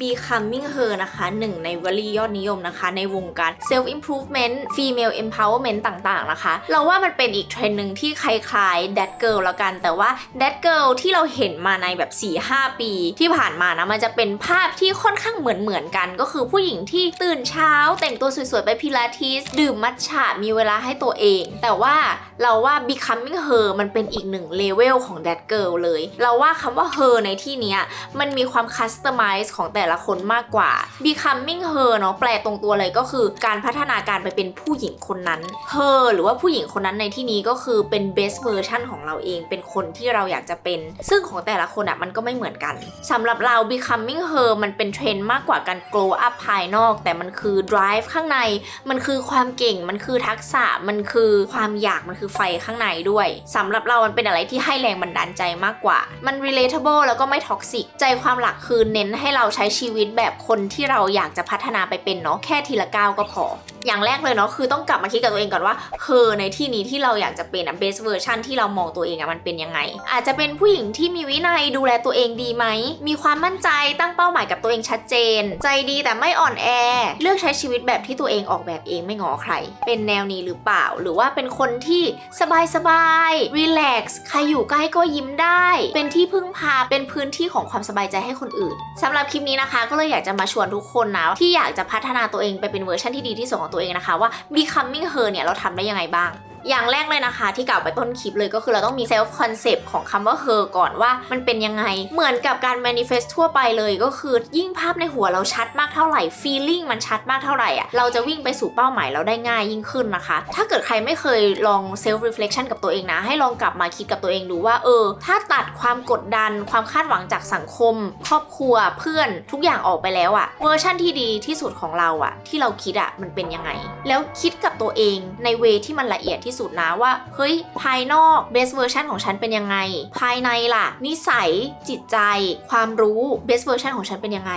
Becoming Her นะคะหนึ่งในวลียอดนิยมนะคะ ในวงการ Self Improvement Female Empowerment ต่างๆนะคะ เราว่ามันเป็นอีกเทรนด์หนึ่งที่คล้ายๆ That Girl แล้วกัน แต่ว่า That Girl ที่เราเห็นมาในแบบ 4-5 ปี ที่ผ่านมานะ มันจะเป็นภาพที่ค่อนข้างเหมือนๆกัน ก็คือผู้หญิงที่ตื่นเช้า แต่งตัวสวยๆ ไปพิลาทิส ดื่มมัทฉะมีเวลาให้ตัวเอง แต่ว่าเราว่า Becoming Her มันเป็นอีกหนึ่งเลเวลของ That Girl เลย เราว่าคำว่า Her ในที่นี้มันมีความคัสตอมไมซ์ของแต่แต่ละคนมากกว่า becoming her เนาะแปลตรงตัวเลยก็คือการพัฒนาการไปเป็นผู้หญิงคนนั้น her หรือว่าผู้หญิงคนนั้นในที่นี้ก็คือเป็น best version ของเราเอง เป็นคนที่เราอยากจะเป็น ซึ่งของแต่ละคนอะมันก็ไม่เหมือนกันสำหรับเรา becoming her มันเป็นเทรนด์มากกว่าการ glow up ภายนอก แต่มันคือ drive ข้างใน มันคือความเก่ง มันคือทักษะ มันคือความอยาก มันคือไฟข้างในด้วยสำหรับเรา มันเป็นอะไรที่ให้แรงบันดาลใจมากกว่า มัน relatable แล้วก็ไม่ toxic ใจความหลักคือเน้นให้เราใช้ชีวิตแบบคนที่เราอยากจะพัฒนาไปเป็นเนาะแค่ทีละก้าวก็พอ อย่างแรกเลยเนาะคือต้องกลับมาคิดกับตัวเองก่อนว่าเธอในที่นี้ที่เราอยากจะเป็นอะ best version ที่เรามองตัวเองอะมันเป็นยังไง อาจจะเป็นผู้หญิงที่มีวินัยดูแลตัวเองดีไหม มีความมั่นใจตั้งเป้าหมายกับตัวเองชัดเจน ใจดีแต่ไม่อ่อนแอ เลือกใช้ชีวิตแบบที่ตัวเองออกแบบเองไม่งอใคร เป็นแนวนี้หรือเปล่า หรือว่าเป็นคนที่สบายสบายรีแลกซ์ใครอยู่ใกล้ก็ยิ้มได้ เป็นที่พึ่งพาเป็นพื้นที่ของความสบายใจให้คนอื่นสำหรับคลิปนี้นะคะ ก็เลยอยากจะมาชวนทุกคนนะที่อยากจะพัฒนาตัวเองไปเป็นเวอร์ชันที่ดีที่สุดของตัวเองนะคะว่า becoming her เนี่ยเราทำได้ยังไงบ้าง อย่างแรกเลยนะคะ ที่กล่าวไปต้นคลิปเลยก็คือเราต้องมี self concept ของคำว่า her ก่อนว่ามันเป็นยังไง เหมือนกับการ manifest ทั่วไปเลยก็คือยิ่งภาพในหัวเราชัดมากเท่าไหร่ feeling มันชัดมากเท่าไหร่อะเราจะวิ่งไปสู่เป้าหมายเราได้ง่ายยิ่งขึ้นนะคะ ถ้าเกิดใครไม่เคยลอง self reflection กับตัวเองนะ ให้ลองกลับมาคิดกับตัวเองดูว่าเออ ถ้าตัดความกดดัน ความคาดหวังจากสังคม ครอบครัวเพื่อนทุกอย่างออกไปแล้วอะเวอร์ชั่นที่ดีที่สุดของเราอะที่เราคิดอะมันเป็นยังไง แล้วคิดกับตัวเองในเวที่มันละเอียดที่สุดนะว่า เฮ้ย ภายนอก best version ของฉันเป็นยังไง ภายในล่ะ นิสัย จิตใจ ความรู้ best version ของฉันเป็นยังไง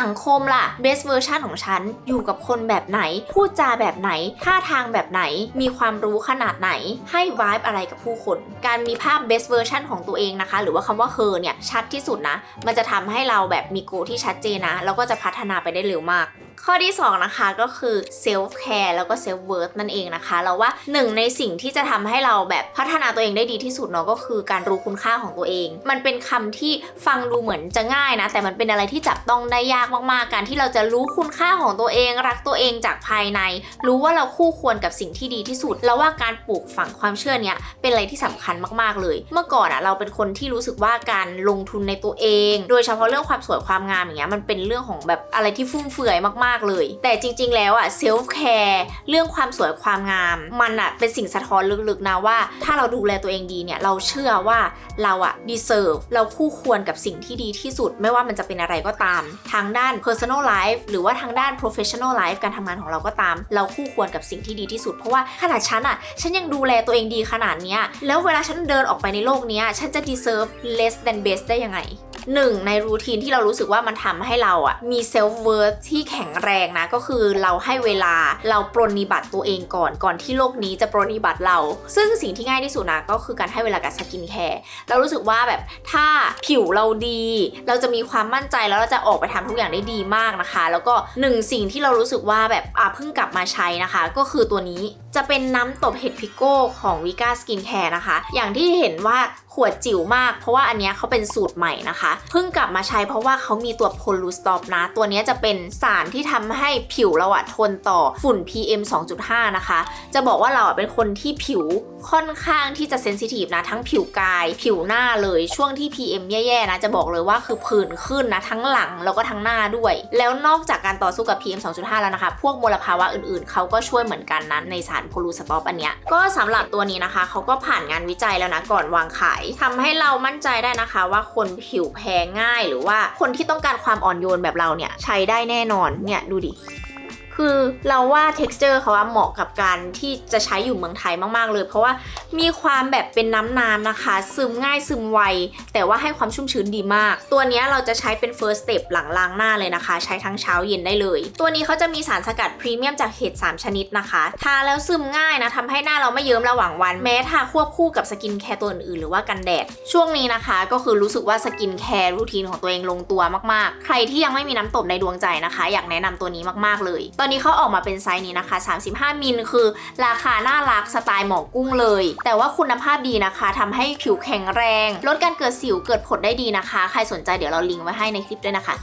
สังคมล่ะ best version ของฉันอยู่กับคนแบบไหน พูดจาแบบไหน ท่าทางแบบไหน มีความรู้ขนาดไหน ให้ vibe อะไรกับผู้คน การมีภาพ best version ของตัวเองนะคะ หรือว่าคำว่า her เนี่ยชัดที่สุดนะ มันจะทำให้เราแบบมีโกที่ชัดเจนนะ แล้วก็จะพัฒนาไปได้เร็วมาก ข้อที่ 2 นะคะก็คือ self care แล้วก็ self worth นั่นเองนะคะ เราว่าหนึ่งในสิ่งที่จะทำให้เราแบบพัฒนาตัวเองได้ดีที่สุดเนาะก็คือการรู้คุณค่าของตัวเอง มันเป็นคำที่ฟังดูเหมือนจะง่ายนะ แต่มันเป็นอะไรที่จับต้องได้ยากมากๆ การที่เราจะรู้คุณค่าของตัวเอง รักตัวเองจากภายใน รู้ว่าเราคู่ควรกับสิ่งที่ดีที่สุด แล้วว่าการปลูกฝังความเชื่อเนี้ยเป็นอะไรที่สำคัญมากๆเลย เมื่อก่อนอะเราเป็นคนที่รู้สึกว่าการลงทุนในตัวเอง โดยเฉพาะเรื่องความสวยความงามอย่างเงี้ยมันเป็นเรื่องของแบบอะไรที่ฟุ่มเฟือยมากๆ เลย แต่จริง ๆ แล้วอะเซลฟ์แคร์เรื่องความสวยความงาม มันอะเป็นสิ่งสะท้อนลึก ๆ นะว่า ถ้าเราดูแลตัวเองดีเนี่ย เราเชื่อว่าเราอะ deserve เราคู่ควรกับสิ่งที่ดีที่สุด ไม่ว่ามันจะเป็นอะไรก็ตาม ทางด้าน personal life หรือว่าทางด้าน professional life การทำงานของเราก็ตาม เราคู่ควรกับสิ่งที่ดีที่สุด เพราะว่าขนาดฉันอะฉันยังดูแลตัวเองดีขนาดเนี้ยแล้วเวลาฉันเดินออกไปในโลกนี้ฉันจะ deserve less than best ได้ยังไง หนึ่งในรูทีนที่เรารู้สึกว่ามันทำให้เราอะมีเซลฟ์เวิร์ที่แข็งแรงนะ ก็คือเราให้เวลาเราปรนนิบัติตัวเองก่อนก่อนที่โลกนี้จะปรนนิบัติเรา ซึ่งสิ่งที่ง่ายที่สุดนะก็คือการให้เวลากับสกินแคร์เรารู้สึกว่าแบบถ้าผิวเราดี เราจะมีความมั่นใจแล้วเราจะออกไปทำทุกอย่างได้ดีมากนะคะ แล้วก็หนึ่งสิ่งที่เรารู้สึกว่าแบบอะเพิ่งกลับมาใช้นะคะ ก็คือตัวนี้จะเป็นน้ำตบเห็ดพิโก้ของวิก้าสกินแคร์นะคะ อย่างที่เห็นว่า วดจิ๋วมาก เพราะว่าอันนี้เขาเป็นสูตรใหม่นะคะ เพิ่งกลับมาใช้เพราะว่าเขามีตัวโพลูสตอปนะ ตัวนี้จะเป็นสารที่ทำให้ผิวเราอะทนต่อฝุ่น PM 2.5 นะคะ จะบอกว่าเราอะเป็นคนที่ผิวค่อนข้างที่จะเซนซิทีฟนะทั้งผิวกาย ผิวหน้าเลยช่วงที่ PM แย่ๆนะจะบอกเลยว่าคือผื่นขึ้นนะทั้งหลังแล้วก็ทั้งหน้าด้วย แล้วนอกจากการต่อสู้กับ PM 2.5 แล้วนะคะ พวกมลภาวะอื่นๆ เขาก็ช่วยเหมือนกันนะในสารโพลูสตอปอันเนี้ยก็สำหรับตัวนี้นะคะเขาก็ผ่านงานวิจัยแล้วนะก่อนวางขายทำให้เรามั่นใจได้นะคะ ว่าคนผิวแพ้ง่ายหรือว่าคนที่ต้องการความอ่อนโยนแบบเราเนี่ยใช้ได้แน่นอนเนี่ยดูดิ คือเราว่า texture เขาอะเหมาะกับการที่จะใช้อยู่เมืองไทยมากๆเลย เพราะว่ามีความแบบเป็นน้ำน้ำนะคะ ซึมง่ายซึมไว แต่ว่าให้ความชุ่มชื้นดีมาก ตัวนี้เราจะใช้เป็น first step หลังล้างหน้าเลยนะคะ ใช้ทั้งเช้าเย็นได้เลย ตัวนี้เขาจะมีสารสกัดพรีเมียมจากเห็ด3 ชนิดนะคะ ทาแล้วซึมง่ายนะทำให้หน้าเราไม่เยิ้มระหว่างวัน แม้ทาควบคู่กับสกินแคร์ตัวอื่นๆหรือว่ากันแดด ช่วงนี้นะคะ ก็คือรู้สึกว่าสกินแคร์รูทีนของตัวเองลงตัวมากๆ ใครที่ยังไม่มีน้ำตบในดวงใจนะคะ อยากแนะนำตัวนี้มากๆเลยตอนนี้เขาออกมาเป็นไซส์นี้นะคะ 35 มิลคือราคาน่ารักสไตล์หมอกุ้งเลย แต่ว่าคุณภาพดีนะคะทำให้ผิวแข็งแรง ลดการเกิดสิวเกิดผดได้ดีนะคะ ใครสนใจเดี๋ยวเราลิงก์ไว้ให้ในคลิปด้วยนะคะ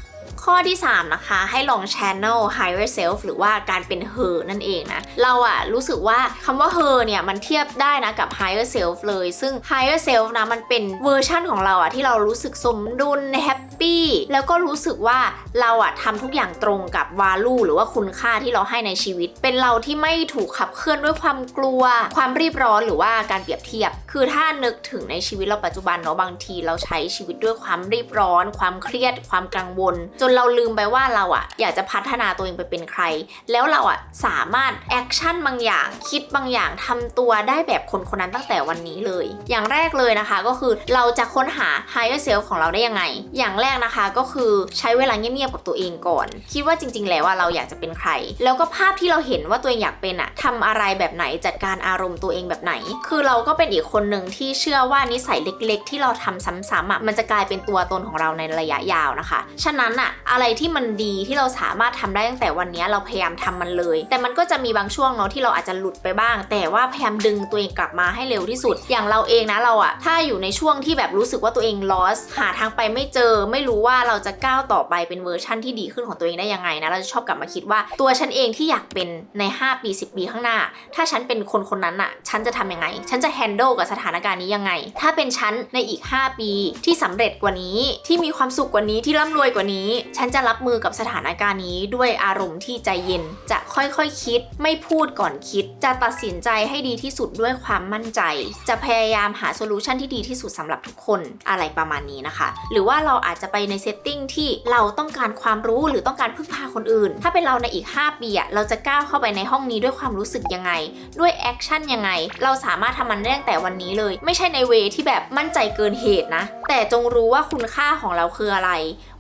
ข้อที่ 3 นะคะ ให้ลอง channel higher self หรือว่าการเป็น her นั่นเองนะ เราอะรู้สึกว่าคำว่า her เนี่ย มันเทียบได้นะกับ higher self เลย ซึ่ง higher self นะ มันเป็นเวอร์ชั่นของเราอะที่เรารู้สึกสมดุลแฮปปี้แล้วก็รู้สึกว่าเราอะทำทุกอย่างตรงกับ value หรือว่าคุณค่าที่เราให้ในชีวิต เป็นเราที่ไม่ถูกขับเคลื่อนด้วยความกลัว ความรีบร้อนหรือว่าการเปรียบเทียบ คือถ้านึกถึงในชีวิตเราปัจจุบันเนาะบางทีเราใช้ชีวิตด้วยความรีบร้อน ความเครียด ความกังวล จนเราลืมไปว่าเราอะอยากจะพัฒนาตัวเองไปเป็นใคร แล้วเราอะสามารถแอคชั่นบางอย่างคิดบางอย่างทำตัวได้แบบคนคนนั้นตั้งแต่วันนี้เลย อย่างแรกเลยนะคะก็คือเราจะค้นหา higher self ของเราได้ยังไง อย่างแรกนะคะก็คือใช้เวลาเงียบๆกับตัวเองก่อน คิดว่าจริง ๆ แล้วว่าเราอยากจะเป็นใคร แล้วก็ภาพที่เราเห็นว่าตัวเองอยากเป็นอะทำอะไรแบบไหนจัดการอารมณ์ตัวเองแบบไหน คือเราก็เป็นอีกคนหนึ่งที่เชื่อว่านิสัยเล็ก ๆ ที่เราทำซ้ำๆอะมันจะกลายเป็นตัวตนของเราในระยะยาวนะคะ ฉะนั้นอะอะไรที่มันดีที่เราสามารถทำได้ตั้งแต่วันนี้เราพยายามทำมันเลย แต่มันก็จะมีบางช่วงเนาะที่เราอาจจะหลุดไปบ้าง แต่ว่าพยายามดึงตัวเองกลับมาให้เร็วที่สุด อย่างเราเองนะเราอะถ้าอยู่ในช่วงที่แบบรู้สึกว่าตัวเอง lost หาทางไปไม่เจอ ไม่รู้ว่าเราจะก้าวต่อไปเป็นเวอร์ชั่นที่ดีขึ้นของตัวเองได้ยังไงนะเราจะชอบกลับมาคิดว่าตัวฉันเองที่อยากเป็นใน 5 ปี 10 ปีข้างหน้า ถ้าฉันเป็นคนคนนั้นอะฉันจะทำยังไง ฉันจะ handle กับสถานการณ์นี้ยังไง ถ้าเป็นฉันในอีก 5 ปีที่สำเร็จกว่านี้ที่มีความสุขกว่านี้ที่ร่ำรวยกว่านี้ฉันจะรับมือกับสถานการณ์นี้ด้วยอารมณ์ที่ใจเย็น จะค่อยๆคคิด ไม่พูดก่อนคิด จะตัดสินใจให้ดีที่สุดด้วยความมั่นใจ จะพยายามหาโซลูชันที่ดีที่สุดสำหรับทุกคนอะไรประมาณนี้นะคะ หรือว่าเราอาจจะไปในเซตติ้งที่เราต้องการความรู้หรือต้องการพึ่งพาคนอื่น ถ้าเป็นเราในอีก 5 ปีอะเราจะก้าวเข้าไปในห้องนี้ด้วยความรู้สึกยังไง ด้วยแอคชั่นยังไง เราสามารถทำมันได้ตั้งแต่วันนี้เลย ไม่ใช่ในเวที่แบบมั่นใจเกินเหตุนะ แต่จงรู้ว่าคุณค่าของเราคืออะไร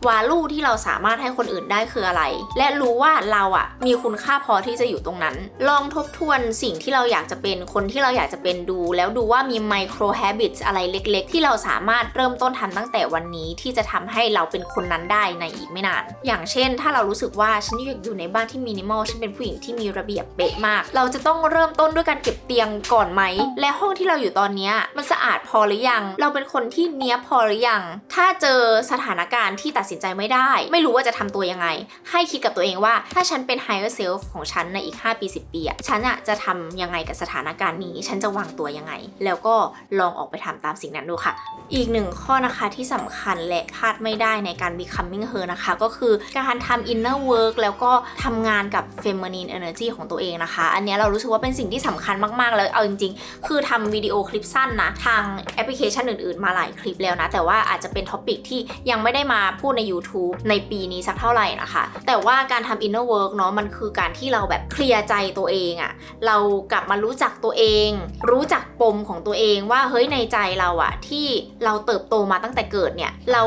วาลูที่เราสามารถให้คนอื่นได้คืออะไร และรู้ว่าเราอะมีคุณค่าพอที่จะอยู่ตรงนั้น ลองทบทวนสิ่งที่เราอยากจะเป็นคนที่เราอยากจะเป็นดู แล้วดูว่ามีไมโคร h a b i t อะไรเล็ก ๆ ที่เราสามารถเริ่มต้นทำตั้งแต่วันนี้ที่จะทำให้เราเป็นคนนั้นได้ในอีกไม่นาน อย่างเช่น ถ้าเรารู้สึกว่าฉันอยากอยู่ในบ้านที่มินิมอลฉันเป็นผู้หญิงที่มีระเบียบเป๊ะมาก เราจะต้องเริ่มต้นด้วยการเก็บเตียงก่อนไหม และห้องที่เราอยู่ตอนนี้มันสะอาดพอหรือยัง เราเป็นคนที่เนี้ยพอหรือยัง ถ้าเจอสถานการณ์ที่ตัดสินใจไม่ได้ไไม่รู้ว่าจะทำตัวยังไง ให้คิดกับตัวเองว่า ถ้าฉันเป็น higher self ของฉันในอีก 5 ปี 10 ปีอะฉันอะจะทำยังไงกับสถานการณ์นี้ ฉันจะวางตัวยังไง แล้วก็ลองออกไปทำตามสิ่งนั้นดูค่ะ อีกหนึ่งข้อนะคะที่สำคัญและพลาดไม่ได้ในการ becoming her นะคะ ก็คือการทำ inner work แล้วก็ทำงานกับ feminine energy ของตัวเองนะคะ อันนี้เรารู้สึกว่าเป็นสิ่งที่สำคัญมากๆ แล้วเอาจริง ๆ คือทำวิดีโอคลิปสั้นนะทางแอปพลิเคชันอื่นๆ มาหลายคลิปแล้วนะ แต่ว่าอาจจะเป็นท็อปิกที่ยังไม่ได้มาพูดใน YouTube ในปีนี้สักเท่าไหร่นะคะ แต่ว่าการทำ inner work เนาะมันคือการที่เราแบบเคลียร์ใจตัวเองอะเรากลับมารู้จักตัวเอง รู้จักปมของตัวเองว่าเฮ้ยในใจเราอะที่เราเติบโตมาตั้งแต่เกิดเนี่ย เรา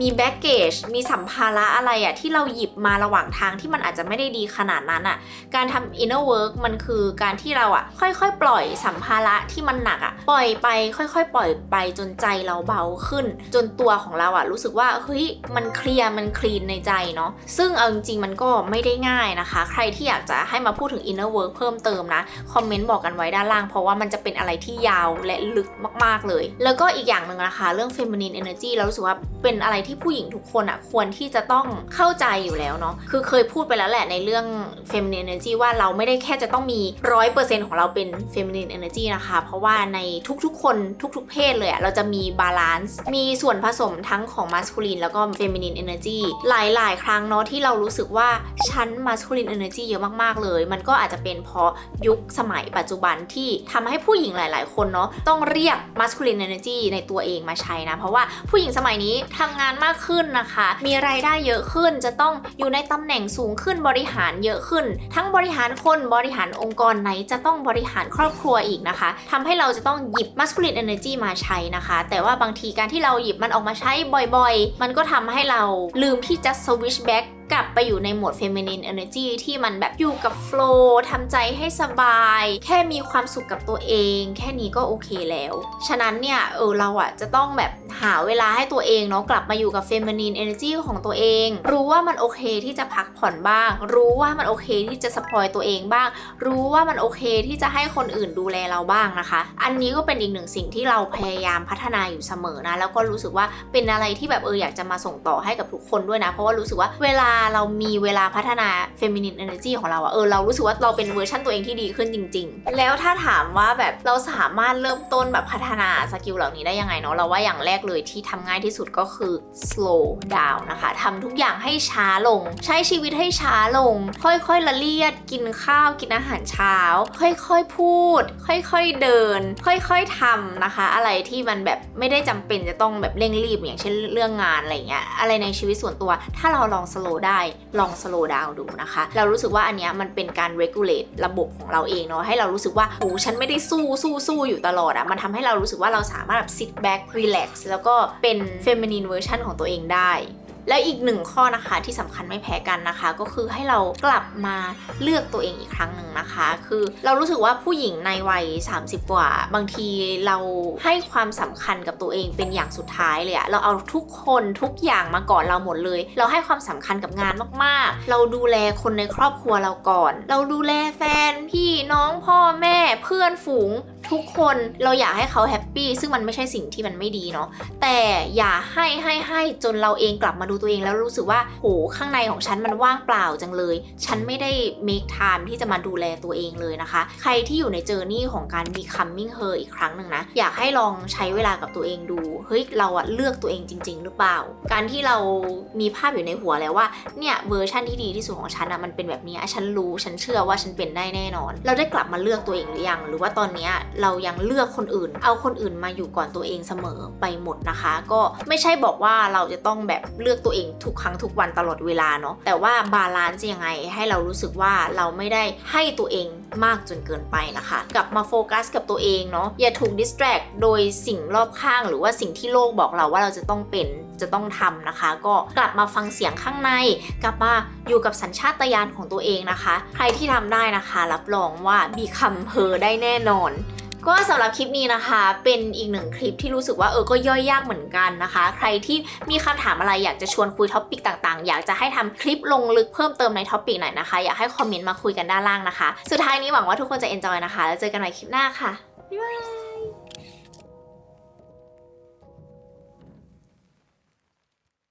มีแบ็กเกจมีสัมภาระอะไรอะที่เราหยิบมาระหว่างทางที่มันอาจจะไม่ได้ดีขนาดนั้นอะการทำ inner work มันคือการที่เราอะค่อยๆ ปล่อยสัมภาระที่มันหนักอะปล่อยไปค่อยๆ ปล่อยไปจนใจเราเบาขึ้น จนตัวของเราอะรู้สึกว่าเฮ้ยมันเคลียร์มันคลีนในใจเนาะซึ่งเอาจริงๆมันก็ไม่ได้ง่ายนะคะ ใครที่อยากจะให้มาพูดถึง inner work เพิ่มเติมนะคอมเมนต์บอกกันไว้ด้านล่าง เพราะว่ามันจะเป็นอะไรที่ยาวและลึกมากๆเลย แล้วก็อีกอย่างหนึ่งนะคะ เรื่อง feminine energy เรารู้สึกว่าเป็นอะไรที่ผู้หญิงทุกคนอะควรที่จะต้องเข้าใจอยู่แล้วเนาะคือเคยพูดไปแล้วแหละในเรื่อง feminine energy ว่าเราไม่ได้แค่จะต้องมีร้อยเปอร์เซ็นต์ของเราเป็น feminine energy นะคะ เพราะว่าในทุกๆคนทุกๆ เพศเลยอะเราจะมีบาลานซ์มีส่วนผสมทั้งของ masculine แล้วก็ feminine energy หลาย ๆ ครั้งเนาะที่เรารู้สึกว่าฉัน masculine energy เยอะมาก ๆ เลย มันก็อาจจะเป็นเพราะยุคสมัยปัจจุบันที่ทำให้ผู้หญิงหลาย ๆ คนเนาะต้องเรียก masculine energy ในตัวเองมาใช้นะ เพราะว่าผู้หญิงสมัยนี้ทำงานมากขึ้นนะคะ มีรายได้เยอะขึ้นจะต้องอยู่ในตำแหน่งสูงขึ้นบริหารเยอะขึ้น ทั้งบริหารคนบริหารองค์กรไหนจะต้องบริหารครอบครัวอีกนะคะทำให้เราจะต้องหยิบ masculine energy มาใช้นะคะ แต่ว่าบางทีการที่เราหยิบมันออกมาใช้บ่อย ๆ มันก็ทำให้เราลืมที่จะสวิชแบ็ก กลับไปอยู่ในโหมด feminine energy ที่มันแบบอยู่กับ flow ทำใจให้สบาย แค่มีความสุขกับตัวเอง แค่นี้ก็โอเคแล้ว ฉะนั้นเนี่ยเออเราอะจะต้องแบบหาเวลาให้ตัวเองเนาะกลับมาอยู่กับ feminine energy ของตัวเอง รู้ว่ามันโอเคที่จะพักผ่อนบ้าง รู้ว่ามันโอเคที่จะสปอยตัวเองบ้าง รู้ว่ามันโอเคที่จะให้คนอื่นดูแลเราบ้างนะคะ อันนี้ก็เป็นอีกหนึ่งสิ่งที่เราพยายามพัฒนาอยู่เสมอนะแล้วก็รู้สึกว่าเป็นอะไรที่แบบเอออยากจะมาส่งต่อให้กับทุกคนด้วยนะ เพราะว่ารู้สึกว่าเวลาเรามีเวลาพัฒนา feminine energy ของเราอะเออเรารู้สึกว่าเราเป็นเวอร์ชันตัวเองที่ดีขึ้นจริง ๆ แล้วถ้าถามว่าแบบเราสามารถเริ่มต้นแบบพัฒนาสกิลเหล่านี้ได้ยังไงเนาะเราว่าอย่างแรกเลยที่ทำง่ายที่สุดก็คือ slow down นะคะทำทุกอย่างให้ช้าลง ใช้ชีวิตให้ช้าลง ค่อยๆละเลียด กินข้าวกินอาหารเช้า ค่อยๆพูด ค่อยๆเดิน ค่อยๆทำนะคะ อะไรที่มันแบบไม่ได้จำเป็นจะต้องแบบเร่งรีบอย่างเช่นเรื่องงานอะไรเงี้ยอะไรในชีวิตส่วนตัว ถ้าเราลอง slow ได้ลองสโลว์ดาวดูนะคะ เรารู้สึกว่าอันเนี้ยมันเป็นการ regulate ระบบของเราเองเนาะให้เรารู้สึกว่าโอ้ฉันไม่ได้สู้สู้สู้อยู่ตลอดอะมันทำให้เรารู้สึกว่าเราสามารถแบบ sit back relax แล้วก็เป็น feminine version ของตัวเองได้ แล้วอีกหนึ่งข้อนะคะที่สำคัญไม่แพ้กันนะคะ ก็คือให้เรากลับมาเลือกตัวเองอีกครั้งหนึ่งนะคะ คือเรารู้สึกว่าผู้หญิงในวัย 30 กว่า บางทีเราให้ความสำคัญกับตัวเองเป็นอย่างสุดท้ายเลยอะเราเอาทุกคนทุกอย่างมาก่อนเราหมดเลย เราให้ความสำคัญกับงานมากๆ เราดูแลคนในครอบครัวเราก่อน เราดูแลแฟนพี่น้องพ่อแม่เพื่อนฝูง ทุกคนเราอยากให้เขาแฮปปี้ซึ่งมันไม่ใช่สิ่งที่มันไม่ดีเนาะแต่อย่าให้ให้ให้จนเราเองกลับมาดูตัวเองแล้วรู้สึกว่าโหข้างในของฉันมันว่างเปล่าจังเลย ฉันไม่ได้ make time ที่จะมาดูแลตัวเองเลยนะคะ ใครที่อยู่ในเจอร์นี่ของการ becoming her อีกครั้งหนึ่งนะ อยากให้ลองใช้เวลากับตัวเองดู เฮ้ย เราอะเลือกตัวเองจริง ๆ หรือเปล่า การที่เรามีภาพอยู่ในหัวแล้วว่า เนี่ยเวอร์ชันที่ดีที่สุดของฉันอะมันเป็นแบบนี้ฉันรู้ ฉันเชื่อว่าฉันเป็นได้แน่นอน เราได้กลับมาเลือกตัวเองหรือยัง หรือว่าตอนนี้เรายังเลือกคนอื่น เอาคนอื่นมาอยู่ก่อนตัวเองเสมอไปหมดนะคะ ก็ไม่ใช่บอกว่าเราจะต้องแบบเลือกตัวเองทุกครั้งทุกวันตลอดเวลาเนาะแต่ว่าบาลานซ์ยังไงให้เรารู้สึกว่าเราไม่ได้ให้ตัวเองมากจนเกินไปนะคะ กลับมาโฟกัสกับตัวเองเนาะอย่าถูกดิสแทรกโดยสิ่งรอบข้างหรือว่าสิ่งที่โลกบอกเราว่าเราจะต้องเป็นจะต้องทำนะคะ ก็กลับมาฟังเสียงข้างใน กลับมาอยู่กับสัญชาตญาณของตัวเองนะคะ ใครที่ทำได้นะคะ รับรองว่า become her ได้แน่นอน ก็สำหรับคลิปนี้นะคะ เป็นอีกหนึ่งคลิปที่รู้สึกว่าเออก็ย่อยยากเหมือนกันนะคะ ใครที่มีคำถามอะไรอยากจะชวนคุยท็อปิกต่างๆ อยากจะให้ทำคลิปลงลึกเพิ่มเติมในท็อปิกไหนนะคะ อยากให้คอมเมนต์มาคุยกันด้านล่างนะคะ สุดท้ายนี้หวังว่าทุกคนจะเอนจอยนะคะ แล้วเจอกันใหม่คลิปหน้าค่ะบ๊ายบาย